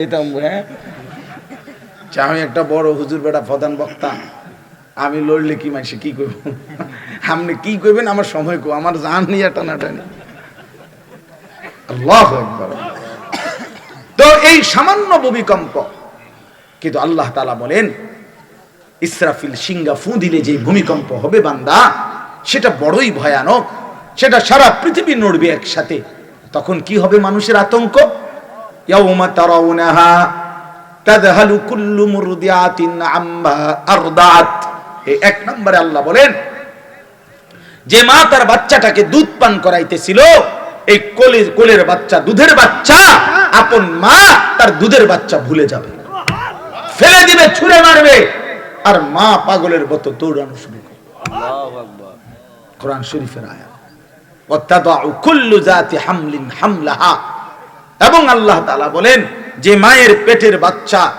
হ্যাঁ। আমি একটা বড় হুজুর বেটা প্রধান বক্তা। আমি লড়লে কি মানুষে কি করব আপনি কি করবেন আমার সময় কো, আমার জান নিয়ে টানাটানি আল্লাহ তো এই সামান্য ভূমিকম্প, কিন্তু আল্লাহ তালা বলেন, ইসরাফিল সিঙ্গা ফু দিলে যে ভূমিকম্প হবে বান্দা, সেটা বড়ই ভয়ানক। সেটা সারা পৃথিবী নড়বে একসাথে। তখন কি হবে মানুষের আতঙ্ক? তারাউনাহা তাদহালু কুল্লু মুরদিআতিন আম্মা আরদাত এই এক নম্বরে আল্লাহ বলেন যে মা তার বাচ্চাটাকে দুধ পান করাইতেছিল এই কোলের কোলের বাচ্চা দুধের বাচ্চা আপন মা তার দুধের বাচ্চা ভুলে যাবে। ফেলে দিবে ছুঁড়ে মারবে আর মা পাগলের মতো দৌড়ানো শুরু করবে। কোরআন শরীফের আয়াত ওয়াত্তাদাউ কুল্লু জাতি হামলিন হামলাহা। এবং আল্লাহ তাআলা বলেন যে মায়ের পেটের বাচ্চা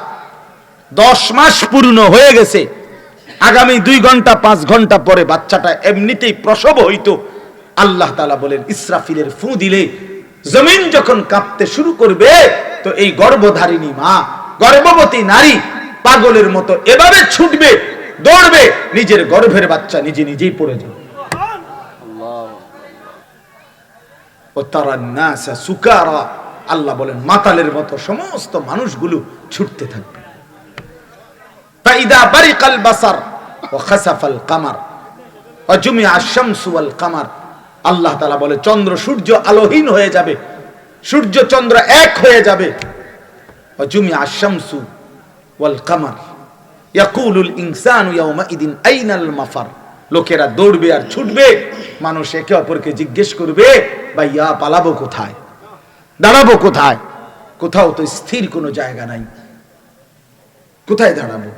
দশ মাস পূর্ণ হয়ে গেছে আগামী দুই ঘণ্টা পাঁচ ঘণ্টা পরে বাচ্চাটা এমনিতেই প্রসব হইতো। আল্লাহ তাআলা বলেন ইসরাফিলের ফু দিলে জমিন যখন কাঁপতে শুরু করবে তো এই গর্ভধারিণী মা গর্ভবতী নারী পাগলের মতো এভাবে ছুটবে দৌড়বে নিজের গর্ভের বাচ্চা নিজে নিজেই পড়ে যাবে। ও তারা নাসা সুকারা আল্লাহ বলেন, মাতালের মতো সমস্ত মানুষগুলো ছুটতে থাকবে। আল্লাহ তাআলা বলে, চন্দ্র সূর্য আলোহীন হয়ে যাবে, সূর্য চন্দ্র এক হয়ে যাবে। ও জুমি আশামসু ওয়াল কামার। ইয়াকুলুল ইনসানু ইয়াউমাইদিন আইনাল মাফার। লোকেরা দৌড়বে আর ছুটবে। মানুষ একে অপরকে জিজ্ঞেস করবে, ভাইয়া, পালাবো কোথায়? দাঁড়াবো কোথায়? কোথাও তো স্থির কোনো জায়গা নাই। কোথায় দাঁড়াবো?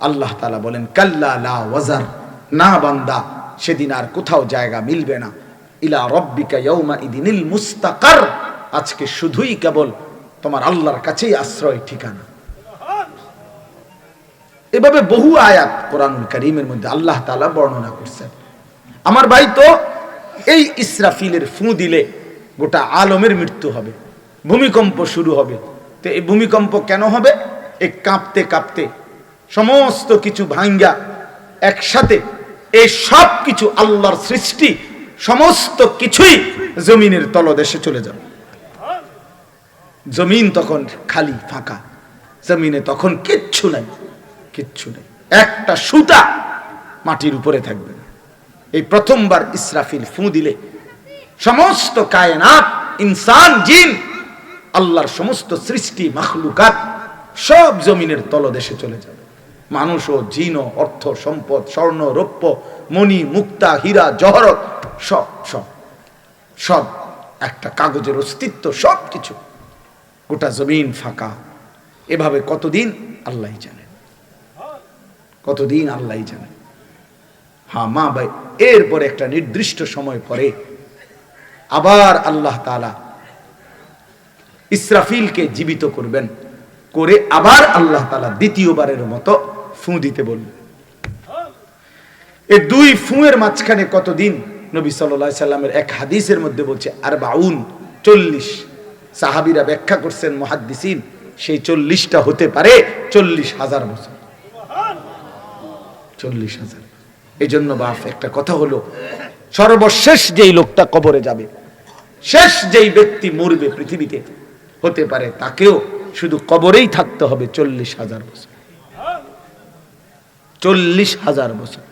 আল্লাহ তালা বলেন, কাল্লা লা ওয়াজার। না বান্দা, সেদিন আর কোথাও জায়গা মিলবে না। ইলা রব্বিকা ইয়াউমা ইদিনিল মুস্তাকার। আজকে শুধুই কেবল তোমার আল্লাহর কাছেই আশ্রয় ঠিকানা। এভাবে বহু আয়াত কোরআনুল করিমের মধ্যে আল্লাহ তাআলা বর্ণনা করছেন। আমার ভাই তো এই ইসরাফিলের ফু দিলে গোটা আলমের মৃত্যু হবে, ভূমিকম্প শুরু হবে। তো এই ভূমিকম্প কেন হবে? এই কাঁপতে কাঁপতে সমস্ত কিছু ভাঙ্গা একসাথে এই সব কিছু আল্লাহর সৃষ্টি, সমস্ত কিছুই জমিনের তলদেশে চলে যাবে। জমিন তখন খালি, ফাঁকা। জমিনে তখন কিচ্ছু নাই, কিচ্ছু নেই। একটা সুতা মাটির উপরে থাকবে। এই প্রথমবার ইসরাফিল ফু দিলে সমস্ত কায়নাত, ইনসান, জিন, আল্লাহর সমস্ত সৃষ্টি, মাখলুকাত সব জমিনের তলদেশে চলে যাবে। মানুষ ও জিন অর্থ, সম্পদ, স্বর্ণ, রৌপ্য, মণি, মুক্তা, হীরা, জহরত, সব সব সব একটা কাগজের অস্তিত্ব, সব কিছু গোটা জমিন ফাঁকা। এভাবে কতদিন আল্লাহ জানেন? কতদিন আল্লাহ জানেন? হ্যাঁ মা ভাই, এরপরে একটা নির্দিষ্ট সময় পরে আবার আল্লাহ তালা ইসরাফিলকে জীবিত করবেন, করে আবার আল্লাহ তালা দ্বিতীয়বারের মতো ফু দিতে বলবেন। এই দুই ফুঁয়ের মাঝখানে কতদিন? নবী সাল্লাহ সাল্লামের এক হাদিসের মধ্যে বলছে আর বাউন চল্লিশ। সাহাবিরা ব্যাখ্যা করছেন, মহাদ্দিসিন, সেই চল্লিশটা হতে পারে চল্লিশ হাজার বছর। চল্লিশ হাজার। এই জন্য বাপ, একটা কথা হলো সর্বশেষ যেই লোকটা কবরে যাবে, শেষ যেই ব্যক্তি মরবে পৃথিবীতে, হতে পারে তাকেও শুধু কবরেই থাকতে হবে চল্লিশ হাজার বছর। চল্লিশ হাজার বছর।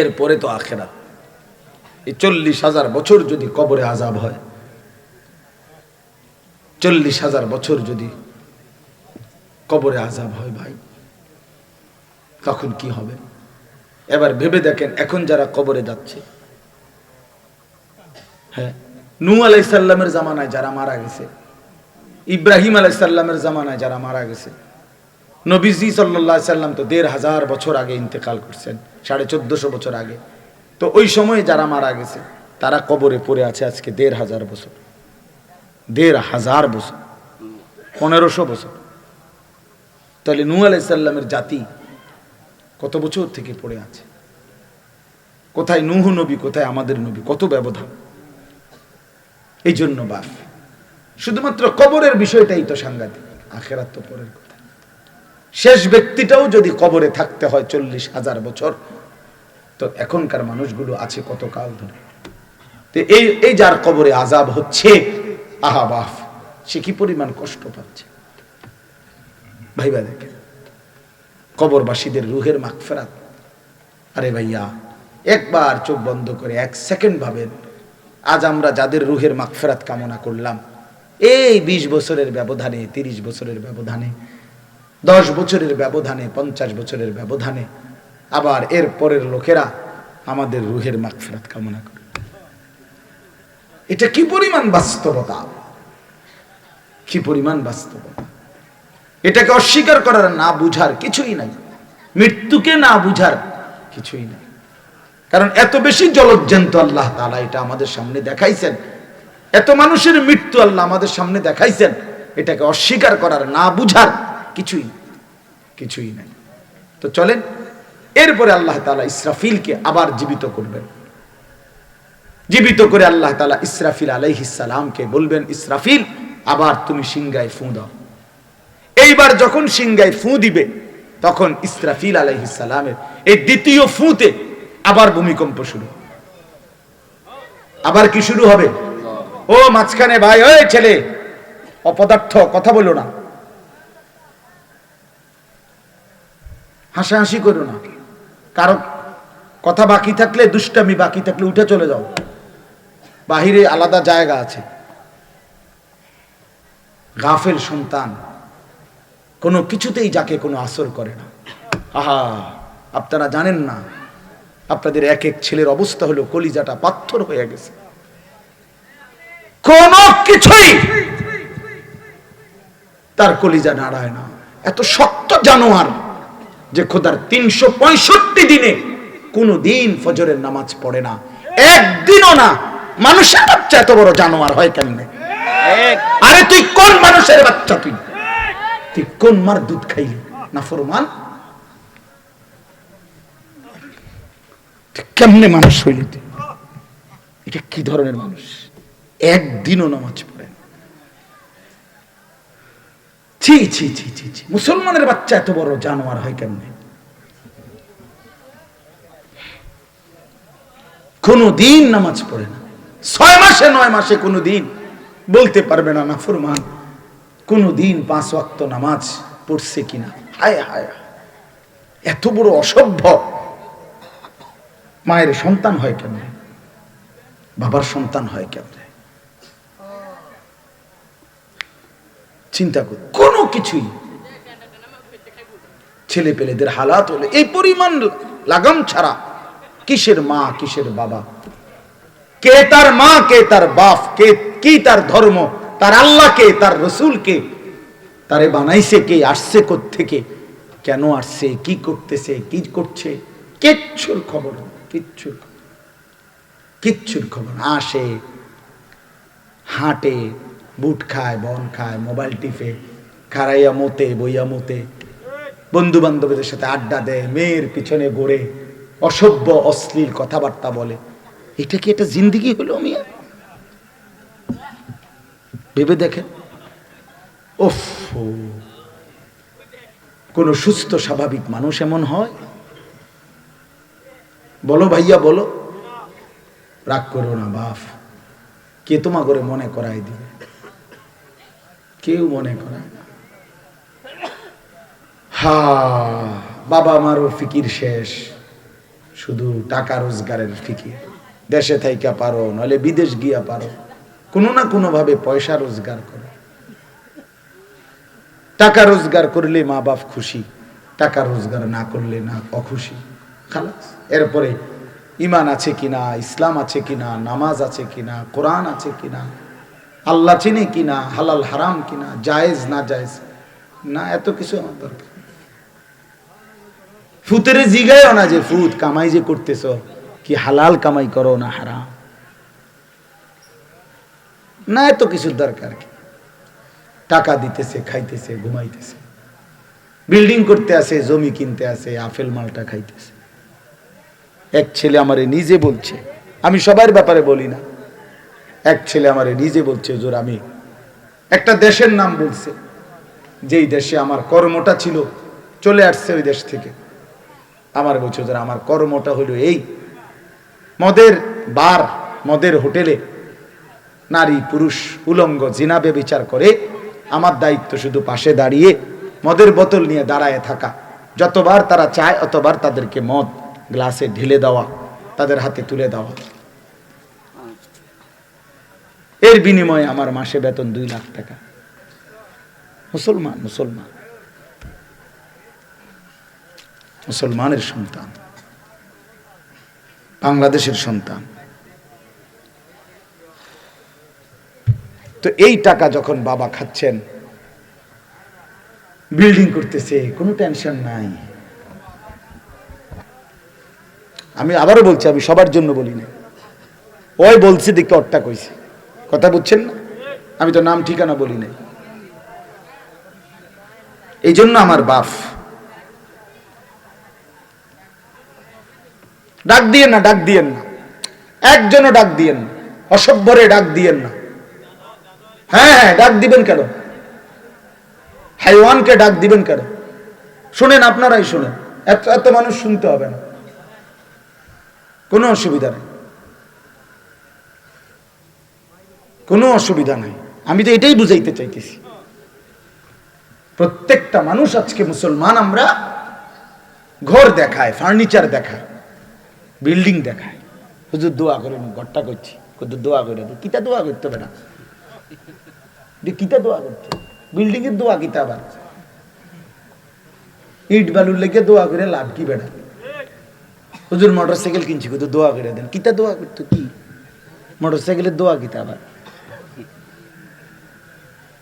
এরপরে তো আখেরা এই চল্লিশ হাজার বছর যদি কবরে আজাব হয়, চল্লিশ হাজার বছর যদি কবরে আজাব হয় ভাই, তখন কি হবে? এবার ভেবে দেখেন, এখন যারা কবরে যাচ্ছে। হ্যাঁ নু আলাইসাল্লামের জামানায় যারা মারা গেছে, ইব্রাহিম আলাইসাল্লামের জামানায় যারা মারা গেছে, নবীজি সাল্লাহ সাল্লাম তো দেড় হাজার বছর আগে ইন্তেকাল করছেন, সাড়ে চোদ্দশো বছর আগে। তো ওই সময়ে যারা মারা গেছে, তারা কবরে পড়ে আছে আজকে দেড় হাজার বছর। দেড় হাজার বছর, পনেরোশো বছর। তাহলে নু আলাইসাল্লামের জাতি কত বছর থেকে পড়ে আছে? কোথায় নুহ নবী, কোথায় আমাদের নবী? কত ব্যবধান? এই জন্য বাপ, শুধুমাত্র কবরের বিষয়টাই তো সাংঘাতিক, আখেরাত তো পরের কথা। শেষ ব্যক্তিটাও যদি কবরে থাকতে হয় চল্লিশ হাজার বছর, তো এখনকার মানুষগুলো আছে কত কাল ধরে? তো এই এই যার কবরে আজাব হচ্ছে, আহা বাফ সে কি পরিমাণ কষ্ট পাচ্ছে? ভাইবা দেখে কবরবাসীদের রুহের মাগফেরাত। আরে ভাইয়া, একবার চোখ বন্ধ করে এক সেকেন্ড ভাবেন, আজ আমরা যাদের রুহের মাগফেরাত কামনা করলাম, এই বিশ বছরের ব্যবধানে, তিরিশ বছরের ব্যবধানে, দশ বছরের ব্যবধানে, পঞ্চাশ বছরের ব্যবধানে, আবার এর পরের লোকেরা আমাদের রুহের মাগফেরাত কামনা করে। এটা কি পরিমাণ বাস্তবতা? কি পরিমাণ বাস্তবতা? এটাকে অস্বীকার করার না বুঝার কিছুই নাই। মৃত্যুকে না বুঝার কিছুই নাই। কারণ এত বেশি জলজ্জান্ত আল্লাহ তাআলা এটা আমাদের সামনে দেখাইছেন। এত মানুষের মৃত্যু আল্লাহ আমাদের সামনে দেখাইছেন। এটাকে অস্বীকার করার না বুঝার কিছুই কিছুই নাই। তো চলেন, এরপরে আল্লাহ তাআলা ইসরাফিলকে আবার জীবিত করবেন। জীবিত করে আল্লাহ তাআলা ইসরাফিল আলাইহিস সালামকে বলবেন, ইসরাফিল, আবার তুমি সিংগায় ফু দাও। এইবার যখন সিংগায় ফু দিবে, তখন ইসরাফিল সালামের এই দ্বিতীয় ফুতে আবার ভূমিকম্প শুরু। আবার কি শুরু হবে? ও মাঝখানে, ভাই, ওই ছেলে, অপদার্থ, কথা বলো না। হাসাহাসি করো না। কারও কথা বাকি থাকলে, দুষ্টামি বাকি থাকলে উঠে চলে যাও। বাহিরে আলাদা জায়গা আছে। গাফেল সন্তান। কোনো কিছুতেই যাকে কোনো আসর করে না। আহা আপনারা জানেন না আপনাদের এক এক ছেলের অবস্থা হলো কলিজাটা পাথর হয়ে গেছে। কোন কিছুই তার কলিজা নাড়ায় না। এত শক্ত জানোয়ার যে খোদার তিনশো পঁয়ষট্টি দিনে কোনো দিন ফজরের নামাজ পড়ে না। একদিনও না মানুষের বাচ্চা এত বড় জানোয়ার হয় কেমনে? আরে তুই কোন মানুষের বাচ্চা তুই? তুই কোন মার দুধ খাইলি? না ফরমান? কেমনে মানুষ হইলি তুই? এটা কি ধরনের মানুষ? একদিনও নামাজ পড়ে। ছি ছি ছি ছি ছি। মুসলমানের বাচ্চা এত বড় জানোয়ার হয় কেমনে? কোনো দিন নামাজ পড়ে না। ছয় মাসে, নয় মাসে কোনো দিন বলতে পারবে না না ফরমান। কোনো দিন পাঁচ ওয়াক্ত নামাজ পড়ছে কিনা? হায় হায়। এত বড় অসভ্য। মায়ের সন্তান হয় কেমনে? বাবার সন্তান হয় কেমনে? চিন্তা কর, কোনো কিছুই ছেলে পেলেদের হালাত হলে এই পরিমাণ লাগাম ছাড়া কিসের মা, কিসের বাবা? কে তার মা, কে তার বাপ, কে, কি তার ধর্ম? তার আল্লাহ কে তার রসুল কে তারে বানাইছে কে, আসছে থেকে কেন আসছে, কি করতেছে, কি করছে, কিচ্ছুর খবর কিচ্ছুর। কিচ্ছুর খবর আসে, হাঁটে, বুট খায়, বন খায়, মোবাইল টিপে খারাইয়া মতে, বইয়া মতে বন্ধু বান্ধবীদের সাথে আড্ডা দেয়, মেয়ের পিছনে ঘোরে, অসভ্য, অশ্লীল কথাবার্তা বলে। এটা কি একটা জিন্দিগি হলো মিয়া? ভেবে দেখেন। কোন সুস্থ, স্বাভাবিক মানুষ এমন হয়? বলো ভাইয়া, বলো। রাগ করো না বাপ কে তোমা করে মনে করাই দিবে? কেউ মনে করায় না। হা, বাবা আমারও ফিকির শেষ। শুধু টাকা রোজগারের ফিকির। দেশে থাইকা পারো নলে বিদেশ গিয়া পারো। কোনো না কোনো ভাবে পয়সা রোজগার করো। টাকা রোজগার করলে মা বাপ খুশি, টাকা রোজগার না করলে না অখুশি। খালাস। এরপরে ইমান আছে কিনা, ইসলাম আছে কিনা, নামাজ আছে কিনা, কোরআন আছে কিনা, আল্লাহ চিনে কিনা, হালাল, হারাম কিনা, জায়েজ, না জায়েজ, না এত কিছু আমার দরকার। ফুতেরে জিগায়ও না যে, ফুত, কামাই যে করতেছ, কি হালাল কামাই করো না হারাম? না, এত কিছুর দরকার টাকা দিতেছে, খাইতেছে, ঘুমাইতেছে। বিল্ডিং করতে আসে, জমি কিনতে আসে, আপেল মালটা খাইতেছে। এক ছেলে আমারে নিজে বলছে, আমি সবার ব্যাপারে বলি না। এক ছেলে আমারে নিজে বলছে জোর আমি একটা দেশের নাম বলছে। যেই দেশে আমার কর্মটা ছিল, চলে আসছে ওই দেশ থেকে। আমার বলছে যারা আমার কর্মটা হলো এই। মদের বার, মদের হোটেলে নারী, পুরুষ, উলঙ্গ জিনাবে বিচার করে আমার দায়িত্ব শুধু পাশে দাঁড়িয়ে, মদের বোতল নিয়ে দাঁড়ায় থাকা। যতবার তারা চায়, অতবার তাদেরকে মদ গ্লাসে ঢেলে দেওয়া, তাদের হাতে তুলে দেওয়া। এর বিনিময়ে আমার মাসে বেতন দুই লাখ টাকা। মুসলমান মুসলমান। মুসলমানের সন্তান। বাংলাদেশের সন্তান। তো এই টাকা যখন বাবা খাচ্ছেন বিল্ডিং করতেছে, কোনো টেনশন নাই। আমি আবারও বলছি, আমি সবার জন্য বলি না ওই বলছে দেখতে অট্টা কইছে। কথা বুঝছেন না? আমি তো নাম ঠিকানা বলি নাই। এই জন্য আমার বাপ। ডাক দিয়েন না, ডাক দিয়েন না। একজনও ডাক দিয়েন না। অসভ্যরে ডাক দিয়েন না। হ্যাঁ হ্যাঁ ডাক দিবেন কেন? হাইওয়ানকে ডাক দিবেন কেন? শুনেন, আপনারাই শুনেন। এত এত মানুষ শুনতে হবে না। কোনো অসুবিধা নেই। কোনো অসুবিধা নাই। আমি তো এটাই বুঝাইতে চাইতেছি। প্রত্যেকটা মানুষ আজকে মুসলমান, আমরা ঘর দেখায়, ফার্নিচার দেখায়, বিল্ডিং দেখায়। হুজুর দোয়া করে ঘরটা করছি। হুজুর দোয়া করে কিতা দোয়া করতে হবে না? যে কিতা দোয়া বিল্ডিং এর দোয়া কিতা ইট বালুর লেগে দোয়া করে লাভ কি বেড়া? হুজুর মোটর সাইকেল কিনছি দোয়া করে দেন। কিতা দোয়া করতো কি? মোটর সাইকেলের দোয়া কিতা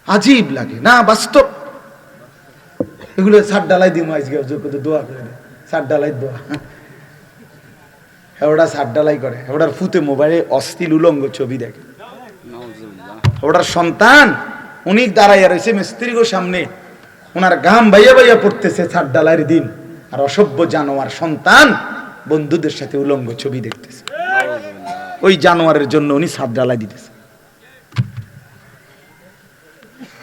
আজীব লাগে। না, বাস্তব। এগুলো সার ডালাই দিম আজকে, হুজুর কত দোয়া করে দেন। সার ডালাই দোয়া। ওটা সার ডালাই করে। ওটার ফুতে মোবাইলে অস্থিল উলঙ্গ ছবি দেখে। ওটার সন্তান উনি দাঁড়াইয়া রয়েছে মিস্ত্রিগো সামনে। ওনার গাম বাইয়া বাইয়া পড়তেছে ছাদ ডালাইয়ের দিন। আর অসভ্য জানোয়ার সন্তান বন্ধুদের সাথে উলঙ্গ ছবি দেখতেছে। ওই জানোয়ারের জন্য উনি ছাদ ডালাই দিতেছে।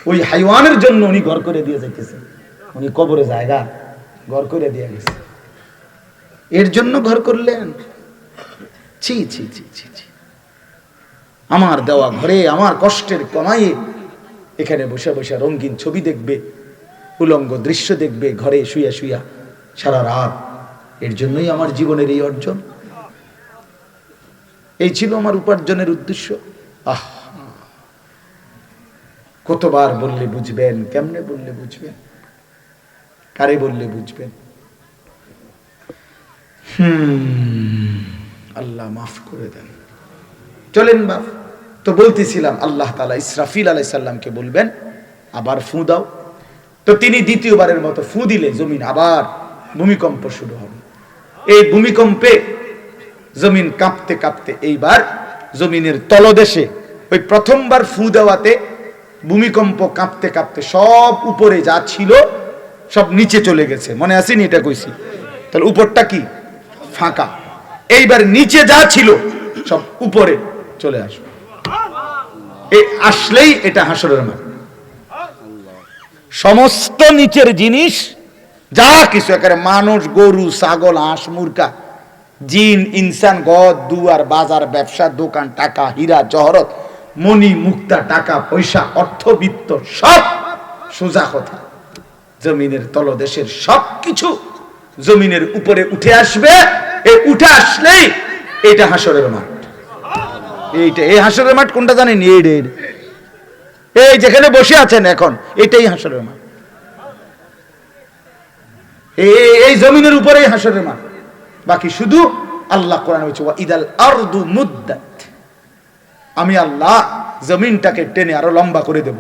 ওই হাইওয়ানের জন্য উনি ঘর করে দিয়ে যাইতেছে। উনি কবরে জায়গা ঘর করে দিয়ে গেছে। এর জন্য ঘর করলেন? ছি ছি ছি ছি ছি। আমার দেওয়া ঘরে আমার কষ্টের কমাইয়ে এখানে বসে বসে রঙিন ছবি দেখবে, উলঙ্গ দৃশ্য দেখবে, ঘরে শুয়া শুয়া সারা রাত। এর জন্যই আমার জীবনের এই অর্জন। এই ছিল আমার উপার্জনের উদ্দেশ্য। আহ! কতবার বললে বুঝবেন, কেমনে বললে বুঝবেন? কারে বললে বুঝবেন? হুম, আল্লাহ মাফ করে দেন। চলেন বাপ তো বলতেছিলাম, আল্লাহ তালা ইসরাফিল আলাই সাল্লামকে বলবেন, আবার ফু দাও। তো তিনি দ্বিতীয়বারের মতো ফু দিলে জমিন আবার ভূমিকম্প শুরু হবে। এই ভূমিকম্পে জমিন কাঁপতে কাঁপতে এইবার জমিনের তলদেশে ওই প্রথমবার ফু দেওয়াতে ভূমিকম্প কাঁপতে কাঁপতে সব উপরে যা ছিল সব নিচে চলে গেছে। মনে আসেনি এটা কইছি? তাহলে উপরটা কি? ফাঁকা। এইবার নিচে যা ছিল সব উপরে চলে আসবে। এই আসলেই এটা হাসরের মাঠ। সমস্ত নিচের জিনিস, যা কিছু একেবারে মানুষ, গরু, ছাগল, হাঁস, মুরগা, জিন, ইনসান, গদ, দুয়ার, বাজার, ব্যবসা, দোকান, টাকা, হীরা, জহরত, মণি, মুক্তা, টাকা, পয়সা, অর্থবিত্ত, সব সোজা কথা। জমিনের তলদেশের সব কিছু জমিনের উপরে উঠে আসবে। এই উঠে আসলেই এটা হাসরের মাঠ। এইটা, এই হাসরের মাঠ কোনটা জানেন? এই এই যেখানে বসে আছেন এখন, এটাই হাসরের মাঠ। এই- জমিনের উপরেই হাসরের মাঠ। বাকি শুধু আল্লাহ কোরআন হচ্ছে ইদাল আরদু মুদ্দাত। আমি আল্লাহ জমিনটাকে টেনে আরও লম্বা করে দেব।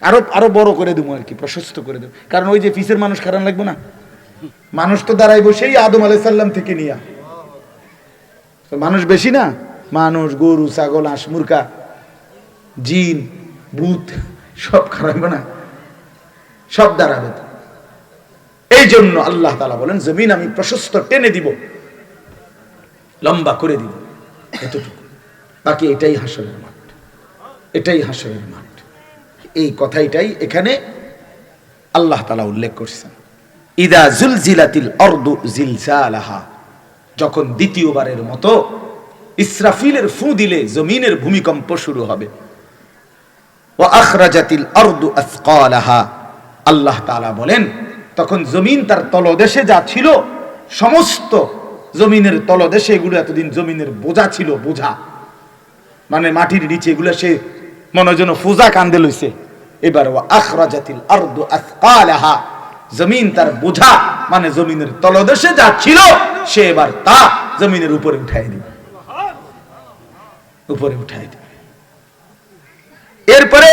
আরও আরও বড় করে দেবো আর কি, প্রশস্ত করে দেবো। কারণ ওই যে ফিসের মানুষ খারাপ লাগবে না? মানুষ তো দাঁড়াই বসেই আদম আলাইসাল্লাম থেকে নিয়া মানুষ বেশি না? মানুষ, গরু, ছাগল, হাঁস মুরকা জিন, ভূত, সব খারাপ না? সব দাঁড়াবে এই জন্য আল্লাহ তালা বলেন, জমিন আমি প্রশস্ত টেনে দিব, লম্বা করে দিব। এতটুকু। বাকি এটাই হাসলের মাঠ। এটাই হাসরের মাঠ। এই কথাইটাই এখানে আল্লাহ তালা উল্লেখ করছেন। ইদা জুলজিলাতিল অর্দু জিলজালাহা। যখন দ্বিতীয়বারের মতো ইসরাফিলের ফু দিলে জমিনের ভূমিকম্প শুরু হবে। ও আখরাজাতিল আসকালাহা। আল্লাহ তাআলা বলেন, তখন জমিন তার তলদেশে যা ছিল, সমস্ত জমিনের তলদেশে এগুলো এতদিন জমিনের বোঝা ছিল, বোঝা। মানে মাটির নিচে এগুলো সে মনে যেন ফুজা কান্দে লইছে। এবার ও আখরাজাতিল আরদু আসকালাহা। জমিন তার বোঝা মানে জমিনের তলদেশে যা ছিল, সে এবার তা জমিনের উপরে উঠাই দিবে। উপরে উঠাই দিবে। এরপরে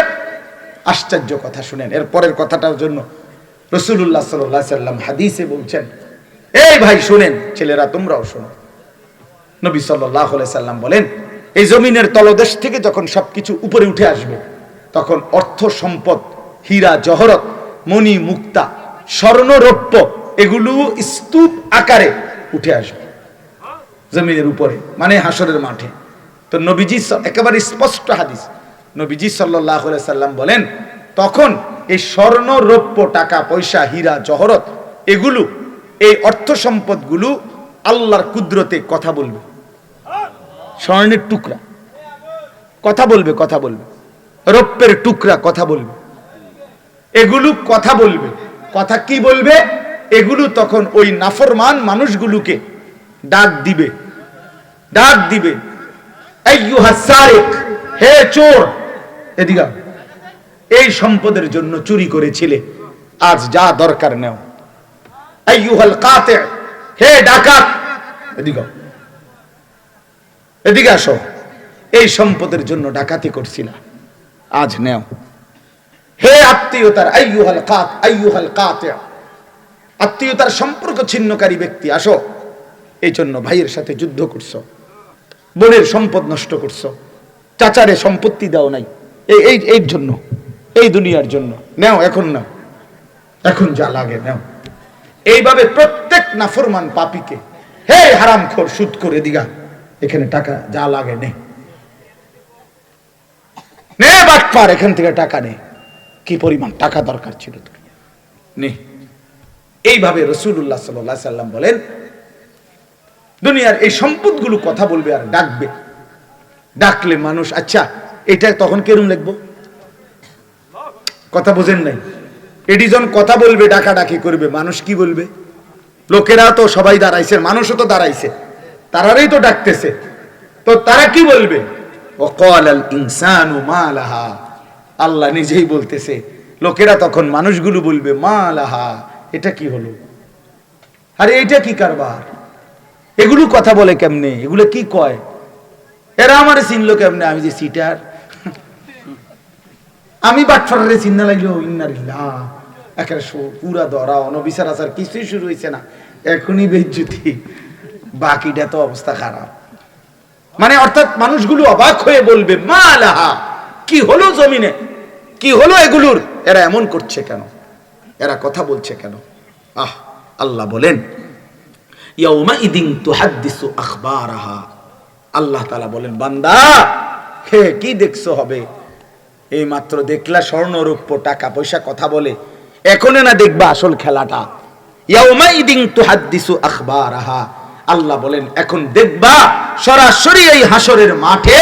আশ্চর্য কথা শুনেন। এর পরের কথাটার জন্য রসুল্লাহ সাল্লাম হাদিসে বলছেন, এই ভাই, শুনেন, ছেলেরা, তোমরাও শোনো। নবী সাল্লাম বলেন, এই জমিনের তলদেশ থেকে যখন সবকিছু উপরে উঠে আসবে, তখন অর্থ সম্পদ, হীরা, জহরত, মণি, মুক্তা স্বর্ণরৌপ্য, এগুলো স্তূপ আকারে উঠে আসবে জমিনের উপরে মানে হাসরের মাঠে। তো নবীজি একেবারে স্পষ্ট হাদিস। নবীজি সাল্লাহ সাল্লাম বলেন, তখন এই স্বর্ণ রৌপ্য টাকা, পয়সা, হীরা, জহরত, এগুলো, এই অর্থ সম্পদগুলো আল্লাহর কুদরতে কথা বলবে। স্বর্ণের টুকরা। কথা বলবে কথা বলবে। রৌপ্যের টুকরা, কথা বলবে। এগুলো কথা বলবে। কথা কি বলবে? এগুলো তখন ওই নাফরমান মানুষগুলোকে ডাক দিবে। ডাক দিবে। হে চোর! এদিকে এই সম্পদের জন্য চুরি করেছিলে। আজ যা দরকার নেও। হে ডাকাত! এদিকে। এদিকে আসো। এই সম্পদের জন্য ডাকাতি করছিলা। আজ নেও। হে আত্মীয়তার, আইয়ুহাল কাত, আইয়ুহাল কাতে। আত্মীয়তার সম্পর্ক ছিন্নকারী ব্যক্তি, আসো। এই জন্য ভাইয়ের সাথে যুদ্ধ করছ। বোনের সম্পদ নষ্ট করছ। চাচারে সম্পত্তি দাও নাই। এই এই এই জন্য, এই দুনিয়ার জন্য। নেও, এখন নাও। এখন যা লাগে নেও। এইভাবে প্রত্যেক নাফরমান পাপিকে, হে হারাম খোর সুদ করে দিগা। এখানে টাকা যা লাগে নে। নে বাটপার, এখান থেকে টাকা নে। কি পরিমাণ টাকা দরকার ছিল এইভাবে রসুল্লাহ সাল্লাহ সাল্লাম বলেন, দুনিয়ার এই সম্পদগুলো কথা বলবে আর ডাকবে। ডাকলে মানুষ আচ্ছা এটা তখন কেরম লিখব? কথা বোঝেন নাই। এটি যখন কথা বলবে ডাকা ডাকি করবে, মানুষ কি বলবে? লোকেরা তো সবাই দাঁড়াইছে, মানুষও তো দাঁড়াইছে, তারারই তো ডাকতেছে। তো তারা কি বলবে? ও কল আল মালাহা। আল্লাহ নিজেই বলতেছে, লোকেরা তখন মানুষগুলো বলবে, মা লাহা, এটা কি হলো? আরে এটা কি কারবার? এগুলো কথা বলে কেমনে? এগুলো কি কয়? এরা আমার চিনলো কেমনে? আমি যে সিটার, আমি বাটফারে চিন্না লাগল ইন্নারিল্লাহ একেবারে সো- পুরা ধরা, অনবিচার আচার, কিছুই শুরু হয়েছে না। এখনই বেজ্জুতি বাকিটা তো অবস্থা খারাপ। মানে অর্থাৎ মানুষগুলো অবাক হয়ে বলবে, মা লাহা, কি হলো জমিনে? কি হলো এগুলোর? এরা এমন করছে কেন? এরা কথা বলছে কেন? আহ, আল্লাহ বলেন আল্লাহ তালা বলেন, বান্দা, হে, কি দেখছ হবে? এই মাত্র দেখলা স্বর্ণ রৌপ্য, টাকা পয়সা কথা বলে। এখন না দেখবা আসল খেলাটা? আল্লাহ বলেন, এখন দেখবা সরাসরি এই হাসরের মাঠে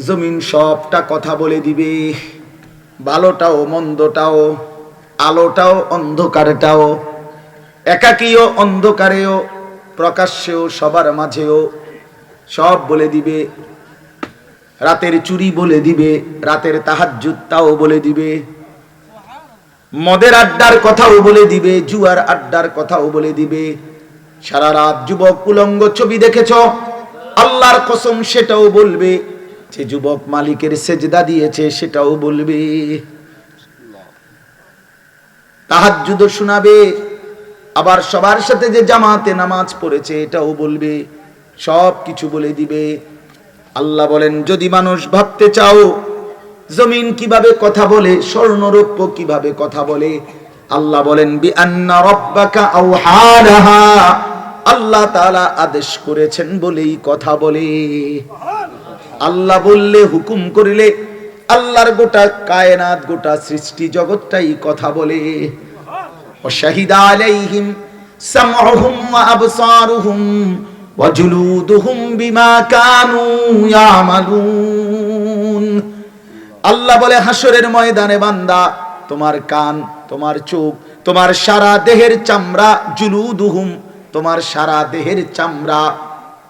জমিন সবটা কথা বলে দিবে। ভালোটাও মন্দটাও, আলোটাও, অন্ধকারটাও একাকীয় অন্ধকারেও, প্রকাশ্যেও, সবার মাঝেও সব বলে দিবে। রাতের চুরি বলে দিবে, রাতের তাহাজ্জুদ তাও বলে দিবে। মদের আড্ডার কথাও বলে দিবে, জুয়ার আড্ডার কথাও বলে দিবে। সারা রাত যুবক উলঙ্গ ছবি দেখেছ? আল্লাহর কসম সেটাও বলবে। যে যুবক মালিকের সেজদা দিয়েছে, সেটাও বলবে। তাহাজ্জুদ শোনাবে, আবার সবার সাথে যে জামাতে নামাজ পড়েছে, এটাও বলবে সব কিছু বলে দিবে। আল্লাহ বলেন, যদি মানুষ ভাবতে চাও, জমিন কীভাবে কথা বলে, স্বর্ণরৌপ্য কীভাবে কথা বলে? আল্লাহ বলেন বি আল্লাহ তাআলা আদেশ করেছেন বলেই কথা বলে। আল্লাহ বললে, হুকুম করিলে আল্লাহর গোটা কায়নাত, গোটা সৃষ্টি জগৎটাই কথা বলে। ও শাহিদা আলাইহিম সামহুম ওয়া আবসারুহুম ওয়া জুলুদুহুম বিমা কানু ইয়ামালুন। আল্লাহ বলে হাসরের ময়দানে বান্দা, তোমার কান, তোমার চোখ, তোমার সারা দেহের চামড়া, জুলুদুহুম, তোমার সারা দেহের চামড়া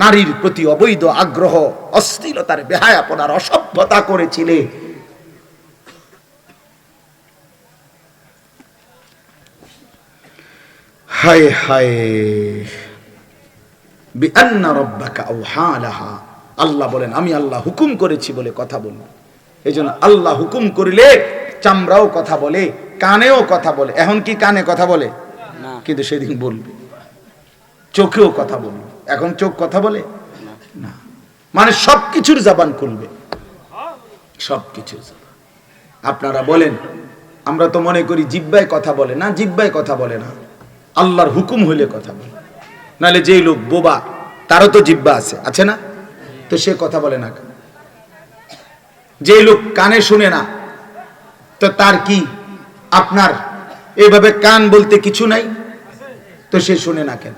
নারীর প্রতি অবৈধ আগ্রহ অস্থিরতার বেহায়াপনার অসভ্যতা করেছিলে। হায় হায়। বিআন্না রব্বাকা আওহালাহা আল্লাহ বলেন আমি আল্লাহ হুকুম করেছি বলে কথা বলব। এই জন্য আল্লাহ হুকুম করিলে চামড়াও কথা বলে কানেও কথা বলে। এখন কি কানে কথা বলে? কিন্তু সেদিন বলবে। চোখেও কথা বলবে। এখন চোখ কথা বলে? না। মানে সব কিছুর জবান খুলবে। সব কিছুর আপনারা বলেন, আমরা তো মনে করি জিব্বায় কথা বলে না, জিব্বায় কথা বলে না। আল্লাহর হুকুম হইলে কথা বলে। নাহলে যেই লোক বোবা, তারও তো জিব্বা আছে। আছে না? তো সে কথা বলে না? যেই লোক কানে শুনে না, তো তার কি আপনার এইভাবে কান বলতে কিছু নাই? তো সে শুনে না কেন?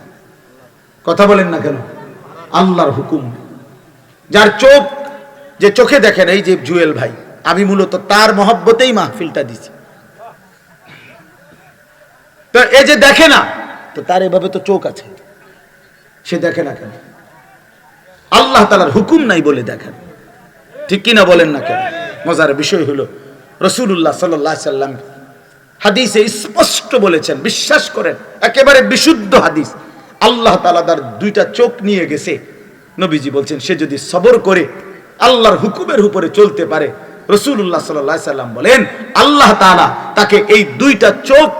কথা বলেন না কেন? আল্লাহর হুকুম। যার চোখ, যে চোখে দেখেন, এই যে জুয়েল ভাই, আমি মূলত তার মহব্বতেই মাহফিলটা দিছি। তো এই যে দেখে না, তো তার এভাবে তো চোখ আছে। সে দেখে না কেন? আল্লাহ তালার হুকুম নাই বলে দেখেন। ঠিক কিনা বলেন না কেন? মজার বিষয় হলো রসুল্লাহ সাল্লাহ সাল্লাম হাদিসে স্পষ্ট বলেছেন, বিশ্বাস করেন, একেবারে বিশুদ্ধ হাদিস। আল্লাহ তালা তার দুইটা চোখ নিয়ে গেছে। নবীজি বলছেন, সে যদি সবর করে, আল্লাহর হুকুমের উপরে চলতে পারে রসুল্লাহ সাল্লাহ সাল্লাম বলেন, আল্লাহ তাআলা তাকে এই দুইটা চোখ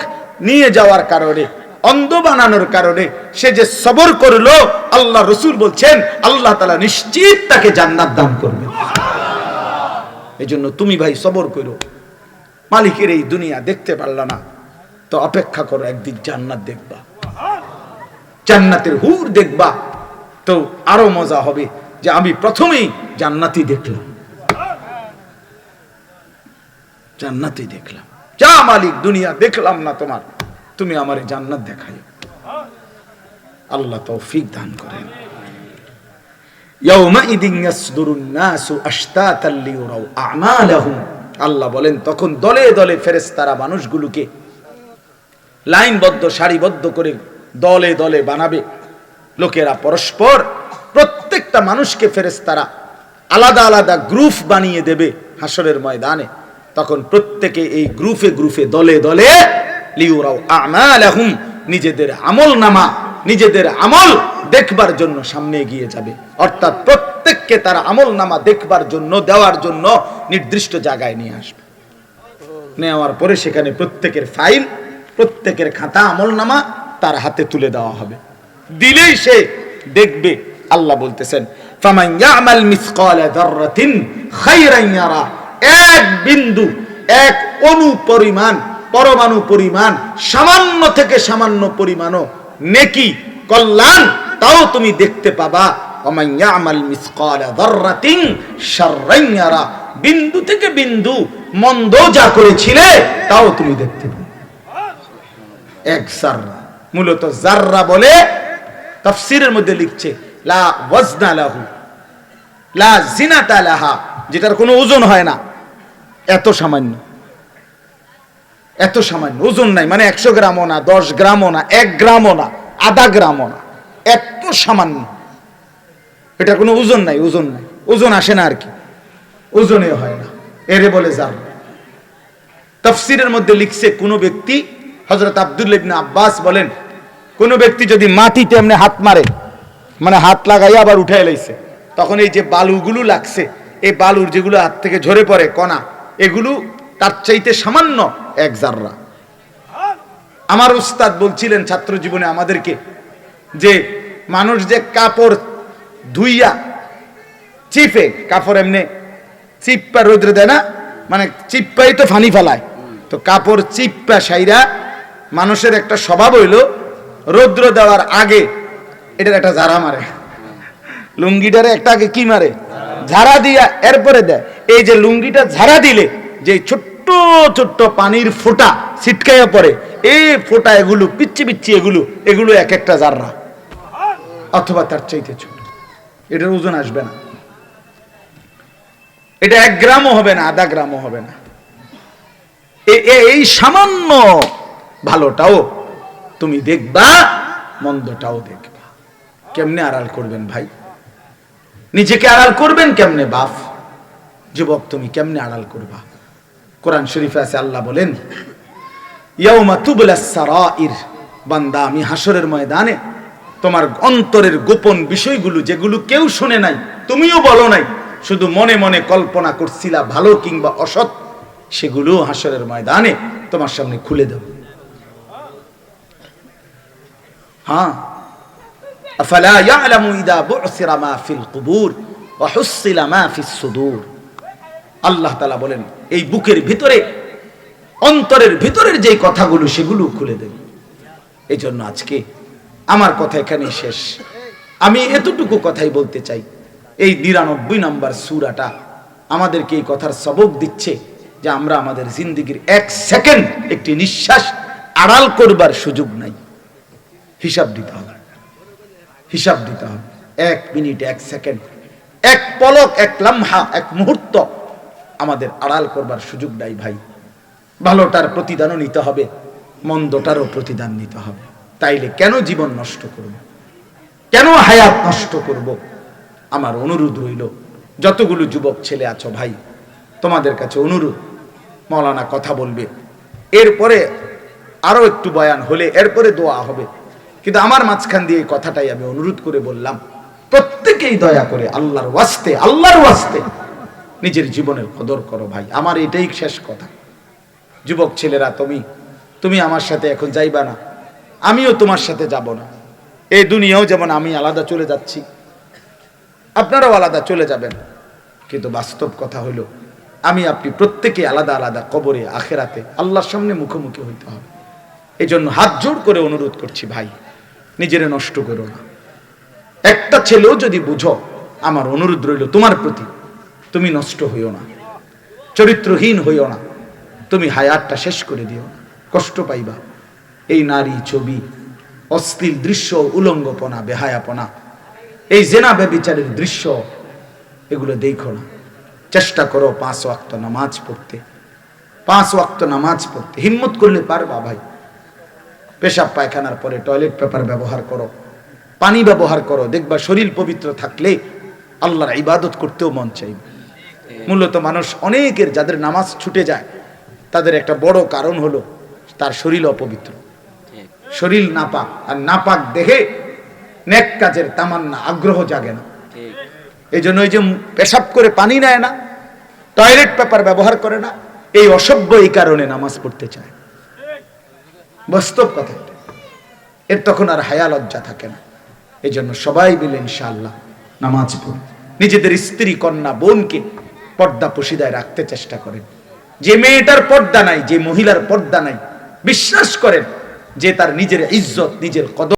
নিয়ে যাওয়ার কারণে, অন্ধ বানানোর কারণে সে যে সবর করল, আল্লাহ রসুল বলছেন, আল্লাহ তালা নিশ্চিত তাকে জান্নাত দান করবে এই জন্য তুমি ভাই সবর করো। মালিকের এই দুনিয়া দেখতে পারলা না, তো অপেক্ষা করো, একদিন জান্নাত দেখবা। জান্নাতের হুর দেখবা। তো আরও মজা হবে যে আমি প্রথমেই জান্নাতি দেখলাম। জান্নাতি দেখলাম। যা মালিক দুনিয়া দেখলাম না তোমার, তুমি আমার জান্নাত দেখাই আল্লাহ তৌফিক দান করেন। ইয়াউমাইদিন ইয়াসদুরুন নাসু আশতাতাল লিউরাউ আমালাহুম। আল্লাহ বলেন, তখন দলে দলে ফেরেশতারা মানুষগুলোকে লাইনবদ্ধ, সারিবদ্ধ করে দলে দলে বানাবে। লোকেরা পরস্পর, প্রত্যেকটা মানুষকে ফেরেশতারা আলাদা আলাদা গ্রুপ বানিয়ে দেবে হাসরের ময়দানে। তখন প্রত্যেকে এই গ্রুপে গ্রুপে দলে দলে লিউরাও নিজেদের আমল নামা, নিজেদের আমল দেখবার জন্য সামনে এগিয়ে যাবে। অর্থাৎ প্রত্যেককে তার আমল নামা দেখবার জন্য, দেওয়ার জন্য নির্দিষ্ট জায়গায় নিয়ে আসবে। নেওয়ার পরে সেখানে প্রত্যেকের ফাইল, প্রত্যেকের খাতা আমল নামা তার হাতে তুলে দেওয়া হবে। দিলেই সে দেখবে, আল্লাহ বলতেছেন এক বিন্দু, এক পরিমাণ, পরমাণু পরিমাণ, সামান্য থেকে সামান্য পরিমাণও নেকি, কল্যাণ, তাও তুমি দেখতে পাবা। বিন্দু থেকে বিন্দু মন্দ যা করেছিলে, তাও তুমি দেখতে পাবে। এক সাররা। মূলত জাররা বলে, তাফসিরের মধ্যে লিখছে, লা ওয়াজনা লাহু, লা জিনাতা লাহা, যেটার কোনো ওজন হয় না। এত সামান্য। এত সামান্য। ওজন নাই মানে একশো গ্রামও না, দশ গ্রামও না, এক গ্রামও না, আধা গ্রামও না। এত সামান্য। এটা কোনো ওজন নাই ওজন নাই। ওজন আসে না আর কি। ওজনে হয় না। এরে বলে যার। তফসিরের মধ্যে লিখছে কোনো ব্যক্তি হজরত আব্দুল্লাহ ইবনে আব্বাস বলেন কোন ব্যক্তি যদি মাটিতে এমনি হাত মারে মানে হাত লাগাইয়া আবার উঠাই লাইছে, তখন এই যে বালুগুলো লাগছে, এই বালুর যেগুলো হাত থেকে ঝরে পড়ে কণা, এগুলো তার চাইতে সামান্য এক জাররা। আমার উস্তাদ বলছিলেন ছাত্র জীবনে আমাদেরকে যে মানুষ যে কাপড় ধুইয়া চিপে, কাপড় এমনি চিপ্পা রোদ্রে দেয় না মানে চিপ্পাই তো ফানি ফেলায়। তো কাপড় চিপ্পা সাইরা মানুষের একটা স্বভাব হইল রৌদ্র দেওয়ার আগে, এটার একটা ঝাড়া মারে। লুঙ্গিটারে একটা আগে কি মারে? ঝাড়া দিয়া এরপরে দেয়। এই যে লুঙ্গিটা ঝাড়া দিলে যে ছোট্ট ছোট্ট পানির ফোঁটা ছিটকাইয়া পড়ে, এই ফোঁটা এগুলো, পিচ্ছি পিচ্ছি এগুলো এগুলো এক একটা জাররা অথবা তার চাইতে ছোট। এটার ওজন আসবে না। এটা এক গ্রামও হবে না, আধা গ্রামও হবে না। এই সামান্য ভালোটাও তুমি দেখবা, মন্দটাও দেখবা। কেমনে আড়াল করবেন ভাই? নিজেকে আড়াল করবেন কেমনে বাপ? যুবক, তুমি কেমনে আড়াল করবা? কোরআন শরীফে আছে, আল্লাহ বলেন বান্দা, আমি হাসরের ময়দানে, তোমার অন্তরের গোপন বিষয়গুলো যেগুলো কেউ শুনে নাই, তুমিও বলো নাই, শুধু মনে মনে কল্পনা করছিলা ভালো কিংবা অসৎ, সেগুলো হাসরের ময়দানে তোমার সামনে খুলে দেব। হ্যাঁ أفلا يعلم إذا بعثر ما في القبور وحصل ما في الصدور আল্লাহ তালা বলেন এই বুকের ভিতরে অন্তরের ভিতরের যে কথাগুলো সেগুলো খুলে দেন এই জন্য আজকে আমার কথা এখানে শেষ আমি এতটুকু কথাই বলতে চাই এই নিরানব্বই নম্বর সুরাটা আমাদেরকে এই কথার সবক দিচ্ছে যে আমরা আমাদের জিন্দিগির এক সেকেন্ড একটি নিঃশ্বাস আড়াল করবার সুযোগ নাই হিসাব দিতে হবে। হিসাব দিতে হবে। এক মিনিট, এক সেকেন্ড। এক পলক, এক লাম্হা, এক মুহূর্ত আমাদের আড়াল করবার সুযোগ নাই ভাই। ভালোটার প্রতিদানও নিতে হবে, মন্দটারও প্রতিদান নিতে হবে। তাইলে কেন জীবন নষ্ট করব? কেন হায়াত নষ্ট করব? আমার অনুরোধ রইল, যতগুলো যুবক ছেলে আছো ভাই, তোমাদের কাছে অনুরোধ। মৌলানা কথা বলবে। এরপরে আরও একটু বয়ান হলে, এরপরে দোয়া হবে। কিন্তু আমার মাঝখান দিয়ে কথাটাই আমি অনুরোধ করে বললাম, প্রত্যেকেই দয়া করে আল্লাহর ওয়াস্তে আল্লাহর ওয়াস্তে নিজের জীবনের কদর করো ভাই। আমার এটাই শেষ কথা। যুবক ছেলেরা, তুমি তুমি আমার সাথে এখন যাইবা না। আমিও তোমার সাথে যাব না। এই দুনিয়াও যেমন আমি আলাদা চলে যাচ্ছি, আপনারাও আলাদা চলে যাবেন। কিন্তু বাস্তব কথা হলো, আমি আপনি প্রত্যেকে আলাদা আলাদা কবরে, আখেরাতে আল্লাহর সামনে মুখোমুখি হইতে হবে। এই জন্য হাত জোড় করে অনুরোধ করছি ভাই নিজেরে নষ্ট করো না। একটা ছেলেও যদি বুঝো, আমার অনুরোধ রইল তোমার প্রতি, তুমি নষ্ট হইও না, চরিত্রহীন হইও না, তুমি হায়াতটা শেষ করে দিও কষ্ট পাইবা। এই নারী ছবি, অশ্লীল দৃশ্য, উলঙ্গপনা, বেহায়াপনা, এই জেনা ব্যবিচারের দৃশ্য, এগুলো দেখো না। চেষ্টা করো পাঁচ ওয়াক্ত নামাজ পড়তে, পাঁচ ওয়াক্ত নামাজ পড়তে। হিম্মত করলে পারবা ভাই। পেশাব পায়খানার পরে টয়লেট পেপার ব্যবহার করো, পানি ব্যবহার করো, দেখবা শরীর পবিত্র থাকলে আল্লাহর ইবাদত করতেও মন চাইবে। মূলত মানুষ অনেকের যাদের নামাজ ছুটে যায়, তাদের একটা বড় কারণ হলো তার শরীর অপবিত্র। শরীর নাপাক, আর নাপাক দেখে নেক কাজের তামান্না, আগ্রহ জাগে না। এই জন্য ওই যে পেশাব করে পানি নেয় না, টয়লেট পেপার ব্যবহার করে না, এই অসভ্য এই কারণে নামাজ পড়তে চায়। বাস্তব কথা এর তখন আর হায়া লজ্জা থাকে না। এই জন্য সবাই মিলে ইনশাআল্লাহ নামাজ পড়ুন। নিজেদের স্ত্রী, কন্যা, বোনকে পর্দা পুশিদায় রাখতে চেষ্টা করেন। যে মেয়েটার পর্দা নাই, যে মহিলার পর্দা নাই, বিশ্বাস করেন যে তার নিজের ইজ্জত, নিজের কদর